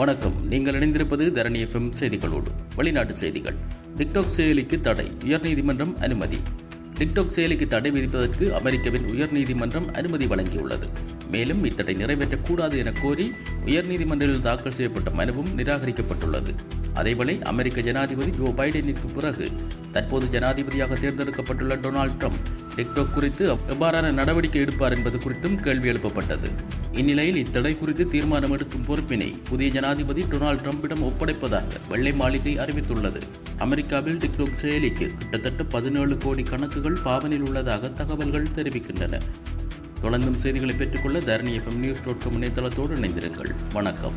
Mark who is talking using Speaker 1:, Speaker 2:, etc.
Speaker 1: வணக்கம். நீங்கள் இணைந்திருப்பது தரணி எஃப்எம் செய்திகளோடு. வெளிநாட்டு செய்திகள். டிக்டாக் செயலிக்கு தடை. உயர்நீதிமன்றம் அனுமதி. டிக்டாக் செயலிக்கு தடை விதிப்பதற்கு அமெரிக்காவின் உயர்நீதிமன்றம் அனுமதி வழங்கியுள்ளது. மேலும் இத்தடை நிறைவேற்றக்கூடாது என கோரி உயர்நீதிமன்றத்தில் தாக்கல் செய்யப்பட்ட மனுவும் நிராகரிக்கப்பட்டுள்ளது. அதேவேளை அமெரிக்க ஜனாதிபதி ஜோ பைடனிற்கு பிறகு தற்போது ஜனாதிபதியாக தேர்ந்தெடுக்கப்பட்டுள்ள டொனால்ட் ட்ரம்ப் டிக்டாக் குறித்து எவ்வாறான நடவடிக்கை எடுப்பார் என்பது குறித்தும் கேள்வி எழுப்பப்பட்டது. இந்நிலையில் இத்தடை குறித்து தீர்மானம் எடுக்கும் பொறுப்பினை புதிய ஜனாதிபதி டொனால்ட் ட்ரம்பிடம் ஒப்படைப்பதாக வெள்ளை மாளிகை அறிவித்துள்ளது. அமெரிக்காவில் டிக்டாக் செயலிக்கு கிட்டத்தட்ட பதினேழு கோடி கணக்குகள் பாவனில் உள்ளதாக தகவல்கள் தெரிவிக்கின்றன. தொடர்ந்தும் செய்திகளை பெற்றுக்கொள்ள Dharani FM news dot com இணையதளத்தோடு இணைந்திருங்கள். வணக்கம்.